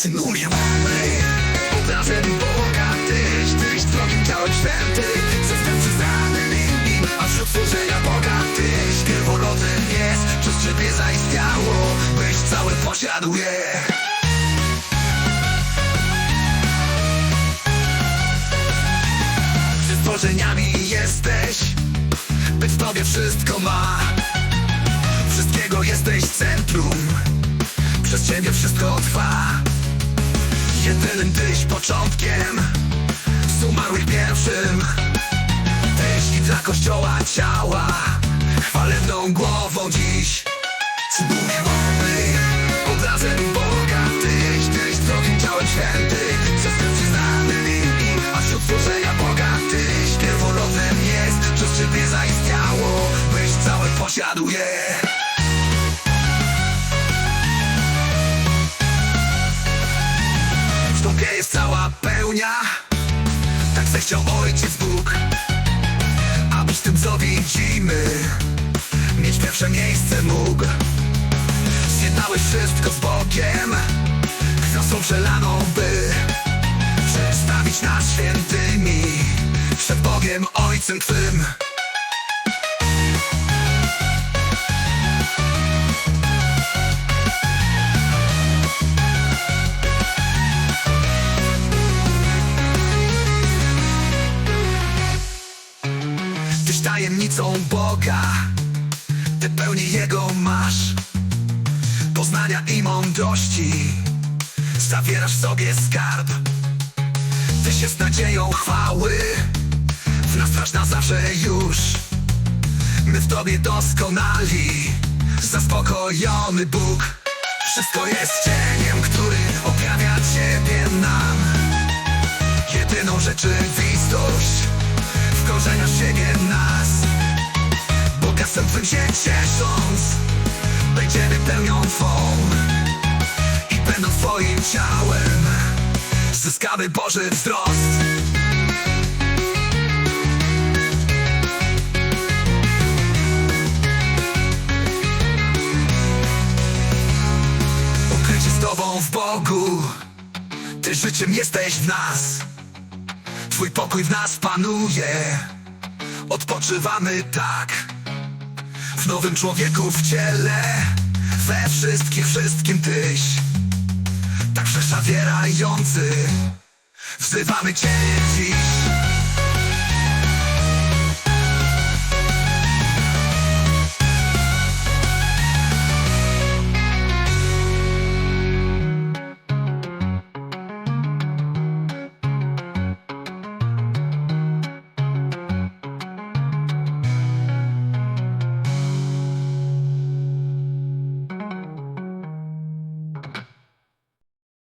Synuję mamy Obrazem Boga Tyś, tyś drogim ciałem święty System przyznany im A wśród stworzenia Boga Tyś pierworodnym jest Przez Ciebie zaistniało Byś całe posiadł je. Czy stworzeniami jesteś By w Tobie wszystko ma. Wszystkiego jesteś Jedynym Tyś początkiem Z umarłych pierwszym. Tyś dla Kościoła ciała Chwalebną głową dziś. Zbudowy Obrazem Boga. Tyś, Tyś drogim ciałem święty Przez ten przyznany. Im A wśród stworzenia Boga. Tyś Pierworodnym jest Przez Ciebie zaistniało. Byś całe posiadł je Tak zechciał Ojciec Bóg Abyś tym co widzimy Mieć pierwsze miejsce mógł. Zjednałeś wszystko z Bogiem Krwią przelaną by. Przedstawić nas świętymi Przed Bogiem Ojcem Twym Tyś tajemnicą Boga? Ty pełni Jego masz. Poznania i mądrości. Zawierasz w sobie skarb. Tyś jest nadzieją chwały. W nas trwasz na zawsze już. My w Tobie doskonali. Zaspokojony Bóg. Wszystko jest cieniem, który objawia Ciebie nam. Jedyną rzeczywistość Wkorzenia w siebie Twym się ciesząc. Będziemy pełnią Twą. I będąc Twoim ciałem. Zyskamy Boży wzrost. Ukrycie z Tobą w Bogu. Ty życiem jesteś w nas. Twój pokój w nas panuje. Odpoczywamy tak W nowym człowieku w ciele. We wszystkich, wszystkim Tyś. Tak wszechzawierający Wzywamy Cię dziś